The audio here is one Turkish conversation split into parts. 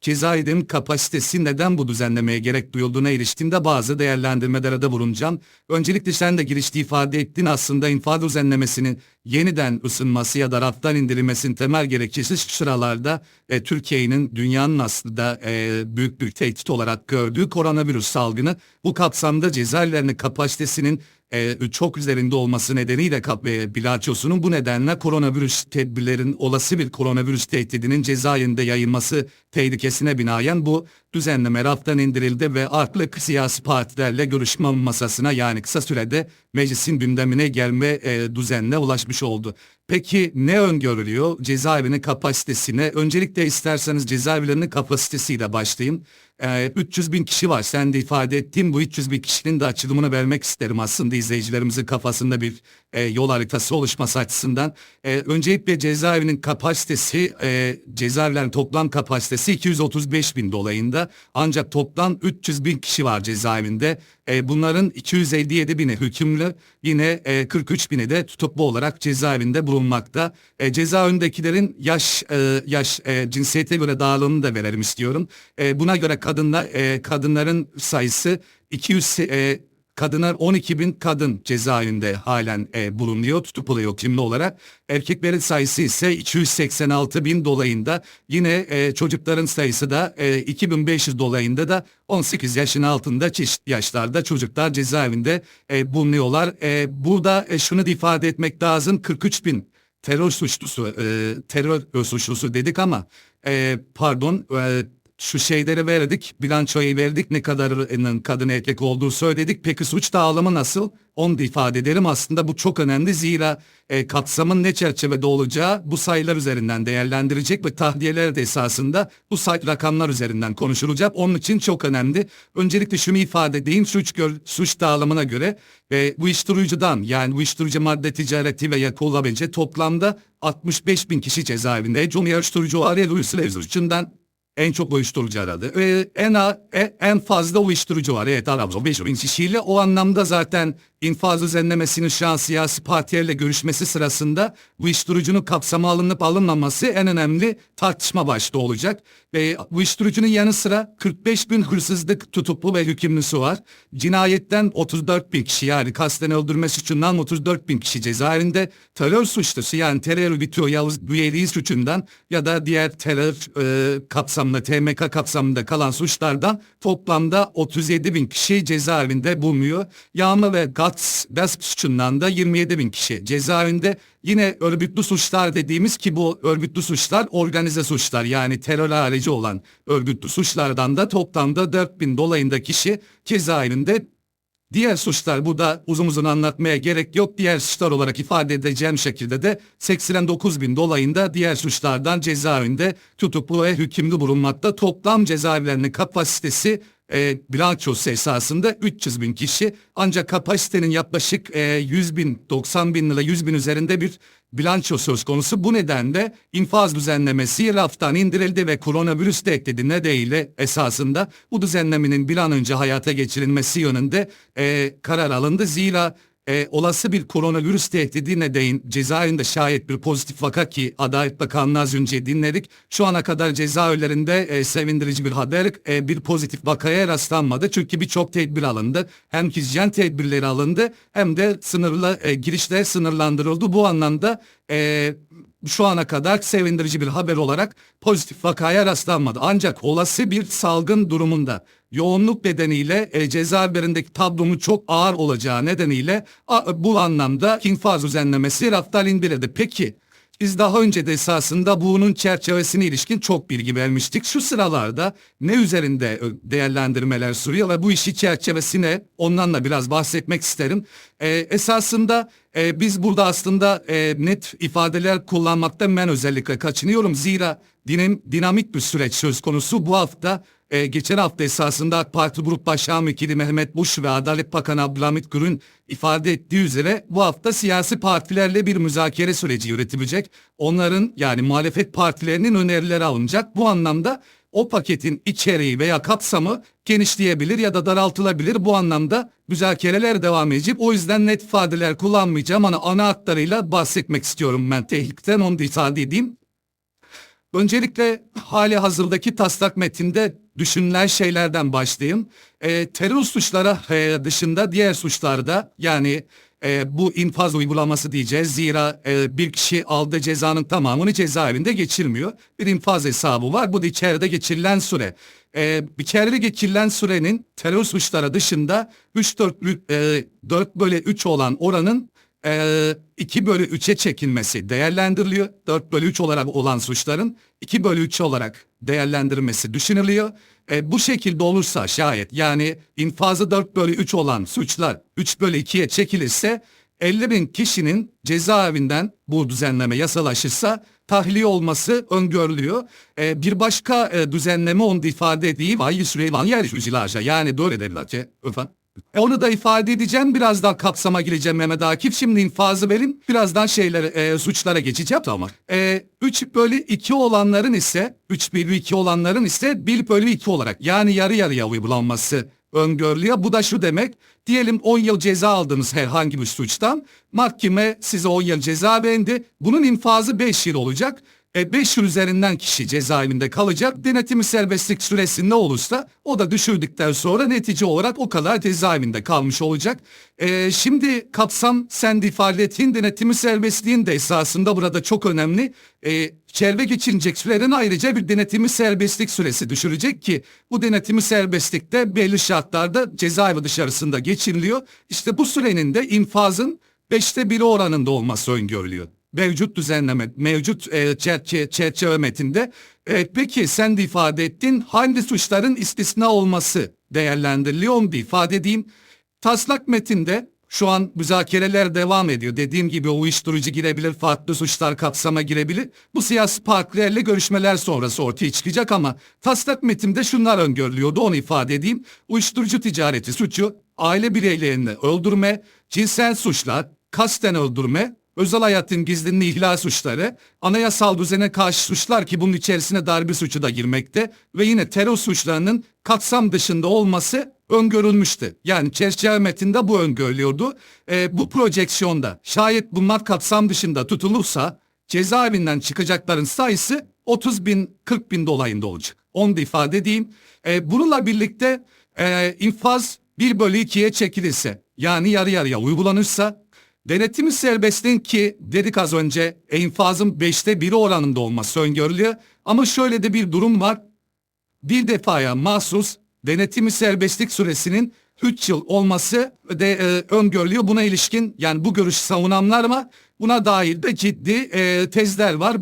cezaevinin kapasitesi neden bu düzenlemeye gerek duyulduğuna ilişkinde bazı değerlendirmelerde bulunacağım. Öncelikle sen de girişte ifade ettin aslında infaz düzenlemesinin yeniden ısınması ya da raftan indirilmesinin temel gerekçesi şu sıralarda e, Türkiye'nin dünyanın aslında e, büyük bir tehdit olarak gördüğü koronavirüs salgını. Bu kapsamda cezaevlerinin kapasitesinin e, çok üzerinde olması nedeniyle e, bilançosunun bu nedenle koronavirüs tedbirlerin olası bir koronavirüs tehdidinin cezaevinde yayılması tehlikesine binaen bu düzenleme raftan indirildi ve farklı siyasi partilerle görüşme masasına yani kısa sürede meclisin gündemine gelme e, düzenine ulaşmış oldu. Peki ne öngörülüyor cezaevinin kapasitesine? Öncelikle isterseniz cezaevlerinin kapasitesiyle başlayayım. Ee, 300 bin kişi var. Sen de ifade ettin. Bu 300 bin kişinin de açılımını vermek isterim aslında izleyicilerimizin kafasında bir e, yol haritası oluşması açısından. E, öncelikle cezaevinin kapasitesi, e, cezaevlerin toplam kapasitesi 235 bin dolayında. Ancak toplam 300 bin kişi var cezaevinde. E, bunların 257 bini hükümlü, yine e, 43 bini de tutuklu olarak cezaevinde bulunmakta. E, cezaevindekilerin yaş e, yaş e, cinsiyete göre dağılımını da verelim istiyorum. E, buna göre kadınlar e, kadınların sayısı 200 e, kadınlar 12 bin kadın cezaevinde halen e, bulunuyor, tutukluyor kimli olarak. Erkeklerin sayısı ise 286 bin dolayında. Yine e, çocukların sayısı da e, 2500 dolayında da 18 yaşın altında çeşitli yaşlarda çocuklar cezaevinde e, bulunuyorlar. E, burada e, şunu da ifade etmek lazım 43 bin terör suçlusu, e, terör suçlusu dedik ama e, pardon e, şu şeyleri verdik, bilançoyu verdik, ne kadarının kadın erkek olduğu söyledik. Peki suç dağılımı nasıl? Onu da ifade ederim. Aslında bu çok önemli zira e, kapsamın ne çerçevede olacağı bu sayılar üzerinden değerlendirecek ve tahliyeler de esasında bu say rakamlar üzerinden konuşulacak. Onun için çok önemli. Öncelikle şunu ifade edeyim. Suç, gör, suç dağılımına göre bu uyuşturucudan yani uyuşturucu madde ticareti ve yakalamayınca toplamda 65 bin kişi cezaevinde. Cumhuriyet Uyuşturucu Araya Uyuşturucu'ndan en çok uyuşturucu aradı. Ve en, a- e- en fazla uyuşturucu var. Evet Arapzo 5 bin kişiyle. O anlamda zaten infaz düzenlemesinin şu an siyasi partilerle görüşmesi sırasında uyuşturucunun kapsama alınıp alınmaması en önemli tartışma başlığı olacak. Ve uyuşturucunun yanı sıra 45 bin hırsızlık tutuklu ve hükümlüsü var. Cinayetten 34 bin kişi yani kasten öldürme suçundan 34 bin kişi cezaevinde. Terör suçlusu yani terör örgütü yalnız üyeliği suçundan ya da diğer terör e, kapsamında TMK kapsamında kalan suçlardan toplamda 37 bin kişi cezaevinde bulunuyor. Yağma ve GATS, gasp suçundan da 27 bin kişi cezaevinde. Yine örgütlü suçlar dediğimiz ki bu örgütlü suçlar organize suçlar yani terör harici olan örgütlü suçlardan da toplamda 4 bin dolayında kişi cezaevinde Diğer suçlar burada uzun uzun anlatmaya gerek yok. Diğer suçlar olarak ifade edeceğim şekilde de 89 bin dolayında diğer suçlardan cezaevinde tutuklu ve hükümlü bulunmakta. Toplam cezaevlerinin kapasitesi e, bilançosu esasında 300 bin kişi ancak kapasitenin yaklaşık e, 100 bin 90 bin lira 100 bin üzerinde bir bilanço söz konusu. Bu nedenle infaz düzenlemesi raftan indirildi ve koronavirüs de ekledi nedeniyle esasında bu düzenlemenin bir an önce hayata geçirilmesi yönünde e, karar alındı. Zira e, olası bir koronavirüs tehdidi nedeniyle cezaevinde şayet bir pozitif vaka ki Adalet Bakanlığı az önce dinledik. Şu ana kadar cezaevlerinde e, sevindirici bir haber e, bir pozitif vakaya rastlanmadı. Çünkü birçok tedbir alındı. Hem hijyen tedbirleri alındı hem de sınırla e, girişler sınırlandırıldı. Bu anlamda e, şu ana kadar sevindirici bir haber olarak pozitif vakaya rastlanmadı. Ancak olası bir salgın durumunda yoğunluk nedeniyle e, cezaevlerindeki tablonun çok ağır olacağı nedeniyle a, bu anlamda infaz düzenlemesi raftan indirildi. Peki biz daha önce de esasında bunun çerçevesine ilişkin çok bilgi vermiştik. Şu sıralarda ne üzerinde ö, değerlendirmeler sürüyor ve bu işi çerçevesine ondan da biraz bahsetmek isterim. Ee, esasında e, biz burada aslında e, net ifadeler kullanmaktan ben özellikle kaçınıyorum. Zira dinim, dinamik bir süreç söz konusu. Bu hafta e, geçen hafta esasında AK Parti Grup Başkan Vekili Mehmet Buş ve Adalet Bakanı Abdülhamit Gür'ün ifade ettiği üzere bu hafta siyasi partilerle bir müzakere süreci yürütülecek. Onların yani muhalefet partilerinin önerileri alınacak. Bu anlamda o paketin içeriği veya kapsamı genişleyebilir ya da daraltılabilir. Bu anlamda müzakereler devam edecek. O yüzden net ifadeler kullanmayacağım ama ana hatlarıyla bahsetmek istiyorum ben. Tehlikten onu da ifade edeyim. Öncelikle hali hazırdaki taslak metinde düşünülen şeylerden başlayayım. E, terör suçları e, dışında diğer suçlarda yani e, bu infaz uygulaması diyeceğiz. Zira e, bir kişi aldığı cezanın tamamını cezaevinde geçirmiyor. Bir infaz hesabı var. Bu da içeride geçirilen süre. E, içeride geçirilen sürenin terör suçları dışında 3-4 e, 4 bölü 3 olan oranın e, 2 bölü 3'e çekilmesi değerlendiriliyor. 4 bölü 3 olarak olan suçların 2 bölü 3 olarak değerlendirilmesi düşünülüyor. E, bu şekilde olursa şayet yani infazı 4 bölü 3 olan suçlar 3 bölü 2'ye çekilirse 50 bin kişinin cezaevinden bu düzenleme yasalaşırsa tahliye olması öngörülüyor. E, bir başka e, düzenleme onu ifade edeyim. Ay Süleyman yer yüzülaca yani derler ki. Efendim? E onu da ifade edeceğim. Birazdan kapsama gireceğim Mehmet Akif. Şimdi infazı verin. Birazdan şeylere, e, suçlara geçeceğim. Tamam. E, 3 bölü 2 olanların ise 3 bölü 2 olanların ise 1 bölü 2 olarak yani yarı yarıya uygulanması öngörülüyor. Bu da şu demek. Diyelim 10 yıl ceza aldınız herhangi bir suçtan. Mahkeme size 10 yıl ceza verdi. Bunun infazı 5 yıl olacak. E 5 yıl üzerinden kişi cezaevinde kalacak. Denetimi serbestlik süresi ne olursa o da düşürdükten sonra netice olarak o kadar cezaevinde kalmış olacak. E, şimdi kapsam sen de ifade ettiğin denetimi serbestliğin de esasında burada çok önemli. E, çelme geçirecek sürenin ayrıca bir denetimi serbestlik süresi düşürecek ki bu denetimi serbestlikte belli şartlarda cezaevi dışarısında geçiriliyor. İşte bu sürenin de infazın beşte biri oranında olması öngörülüyor mevcut düzenleme, mevcut e, çerçe, çerçeve metinde. E, peki sen de ifade ettin hangi suçların istisna olması değerlendiriliyor onu da ifade edeyim. Taslak metinde şu an müzakereler devam ediyor. Dediğim gibi uyuşturucu girebilir, farklı suçlar kapsama girebilir. Bu siyasi partilerle görüşmeler sonrası ortaya çıkacak ama taslak metinde şunlar öngörülüyordu onu ifade edeyim. Uyuşturucu ticareti suçu, aile bireylerini öldürme, cinsel suçlar, kasten öldürme, özel hayatın gizliliğini ihlal suçları, anayasal düzene karşı suçlar ki bunun içerisine darbe suçu da girmekte ve yine terör suçlarının kapsam dışında olması öngörülmüştü. Yani çerçeve metinde bu öngörülüyordu. E, bu projeksiyonda şayet bunlar kapsam dışında tutulursa cezaevinden çıkacakların sayısı 30 bin 40 bin dolayında olacak. Onu da ifade edeyim. E, bununla birlikte e, infaz 1 bölü 2'ye çekilirse yani yarı yarıya uygulanırsa Denetimi serbestliğin ki dedik az önce enfazın beşte biri oranında olması öngörülüyor. Ama şöyle de bir durum var. Bir defaya mahsus denetimi serbestlik süresinin 3 yıl olması de e, öngörülüyor. Buna ilişkin yani bu görüş savunanlar ama buna dair de ciddi e, tezler var.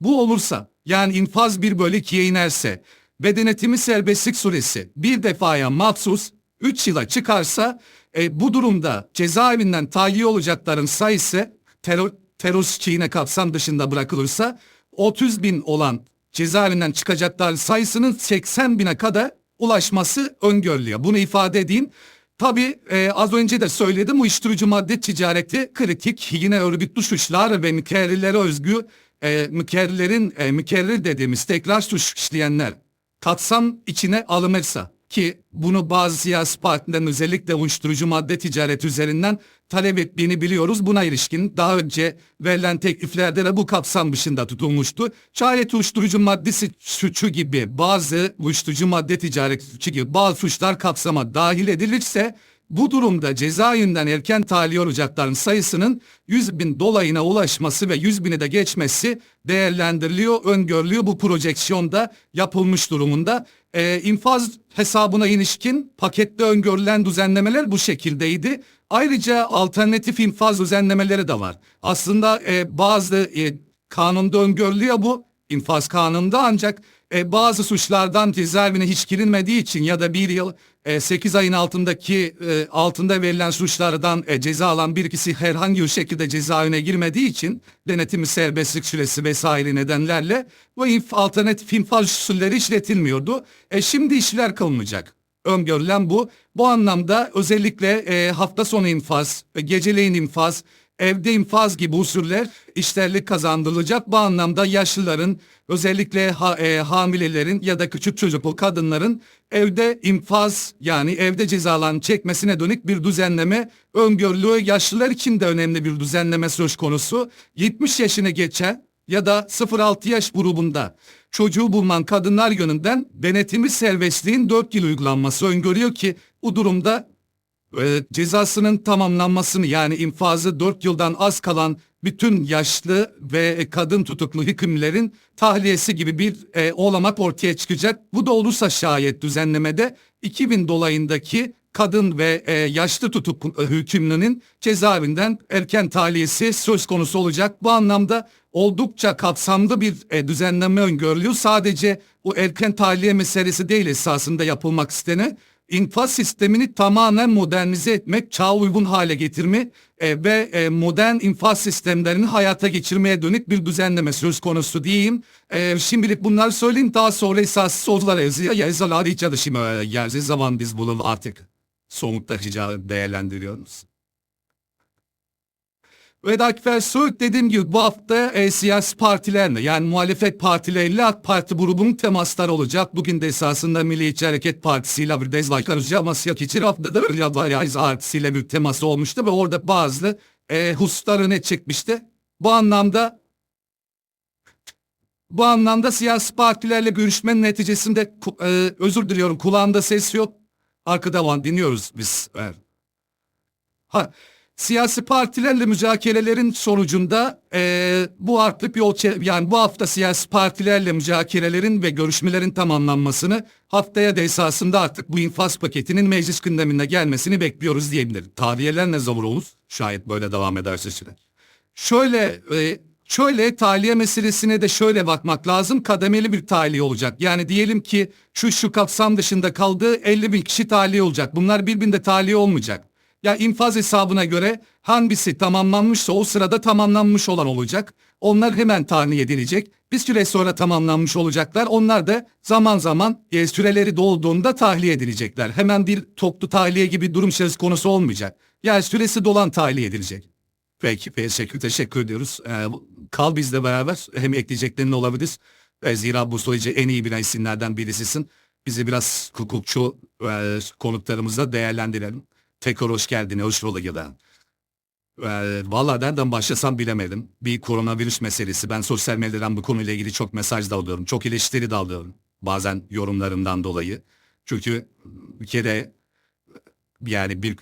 Bu olursa yani infaz bir bölü 2'ye inerse ve denetimi serbestlik süresi bir defaya mahsus 3 yıla çıkarsa e, bu durumda cezaevinden tahliye olacakların sayısı terör, terörist yine kapsam dışında bırakılırsa 30 bin olan cezaevinden çıkacakların sayısının 80 bine kadar ulaşması öngörülüyor. Bunu ifade edeyim. Tabii e, az önce de söyledim uyuşturucu madde ticareti kritik yine örgütlü suçlar ve mükerrirlere özgü e, mükerrilerin e, mükerrir dediğimiz tekrar suç işleyenler katsam içine alınırsa ki bunu bazı siyasi partilerin özellikle uyuşturucu madde ticaret üzerinden talep ettiğini biliyoruz. Buna ilişkin daha önce verilen tekliflerde de bu kapsam dışında tutulmuştu. Şayet uyuşturucu maddesi suçu gibi bazı uyuşturucu madde ticareti suçu gibi bazı suçlar kapsama dahil edilirse bu durumda cezaevinden erken tahliye olacakların sayısının 100 bin dolayına ulaşması ve 100 bini de geçmesi değerlendiriliyor, öngörülüyor. Bu projeksiyonda yapılmış durumunda. Ee, infaz hesabına ilişkin pakette öngörülen düzenlemeler bu şekildeydi. Ayrıca alternatif infaz düzenlemeleri de var. Aslında e, bazı e, kanunda öngörülüyor bu infaz kanununda ancak e, bazı suçlardan cezaevine hiç girilmediği için ya da bir yıl e, 8 ayın altındaki e, altında verilen suçlardan e, ceza alan bir kişi herhangi bir şekilde cezaevine girmediği için denetimi serbestlik süresi vesaire nedenlerle bu inf alternatif infaz usulleri işletilmiyordu. E, şimdi işler kılınacak. Öngörülen bu. Bu anlamda özellikle e, hafta sonu infaz, e, geceleyin infaz, evde infaz gibi usuller işlerlik kazandırılacak. Bu anlamda yaşlıların özellikle ha, e, hamilelerin ya da küçük çocuklu kadınların evde infaz yani evde cezalarını çekmesine dönük bir düzenleme öngörülüyor. Yaşlılar için de önemli bir düzenleme söz konusu. 70 yaşını geçen ya da 0-6 yaş grubunda çocuğu bulunan kadınlar yönünden denetimi serbestliğin 4 yıl uygulanması öngörüyor ki bu durumda e, cezasının tamamlanmasını yani infazı 4 yıldan az kalan bütün yaşlı ve kadın tutuklu hükümlerin tahliyesi gibi bir e, olamak ortaya çıkacak. Bu da olursa şayet düzenlemede 2000 dolayındaki kadın ve e, yaşlı tutuklu e, hükümlünün cezaevinden erken tahliyesi söz konusu olacak. Bu anlamda oldukça kapsamlı bir e, düzenleme öngörülüyor. Sadece bu erken tahliye meselesi değil esasında yapılmak istenen infaz sistemini tamamen modernize etmek, çağa uygun hale getirme e, ve e, modern infaz sistemlerini hayata geçirmeye dönük bir düzenleme söz konusu diyeyim. E, şimdilik bunları söyleyeyim daha sonra esas sorular yazıyor. Yazılar çalışayım e, geldiği zaman biz bunu artık somutlaşacağı değerlendiriyoruz. Ve Akfer Söğüt dediğim gibi bu hafta e, siyasi partilerle yani muhalefet partileriyle AK Parti grubunun temasları olacak. Bugün de esasında Milliyetçi Hareket Partisi ile bir dezvay ama siyah geçir haftada da Riyad Varyaiz Partisi'yle bir teması olmuştu ve orada bazı e, hususları ne çekmişti. Bu anlamda bu anlamda siyasi partilerle görüşmenin neticesinde e, özür diliyorum kulağımda ses yok. Arkada var dinliyoruz biz. Evet. Ha, siyasi partilerle müzakerelerin sonucunda eee, bu artık yol yani bu hafta siyasi partilerle müzakerelerin ve görüşmelerin tamamlanmasını haftaya da esasında artık bu infaz paketinin meclis gündemine gelmesini bekliyoruz diyebilirim. Tariheler ne zaman olur? Şayet böyle devam ederse süreç. Şöyle e, şöyle tahliye meselesine de şöyle bakmak lazım. Kademeli bir tahliye olacak. Yani diyelim ki şu şu kapsam dışında kaldığı 50 bin kişi tahliye olacak. Bunlar birbirinde tahliye olmayacak. Ya infaz hesabına göre hangisi tamamlanmışsa o sırada tamamlanmış olan olacak. Onlar hemen tahliye edilecek. Bir süre sonra tamamlanmış olacaklar. Onlar da zaman zaman e, süreleri dolduğunda tahliye edilecekler. Hemen bir toplu tahliye gibi durum söz konusu olmayacak. Yani süresi dolan tahliye edilecek. Peki teşekkür, teşekkür ediyoruz. Ee, kal bizle beraber hem ekleyeceklerin olabilir. E, zira bu süreci en iyi bilen isimlerden birisisin. Bizi biraz hukukçu e, konuklarımızla değerlendirelim. Tekrar hoş geldin, hoş bulduk ya da. E, Valla nereden başlasam bilemedim. Bir koronavirüs meselesi. Ben sosyal medyadan bu konuyla ilgili çok mesaj da alıyorum. Çok eleştiri de alıyorum. Bazen yorumlarımdan dolayı. Çünkü kere yani bir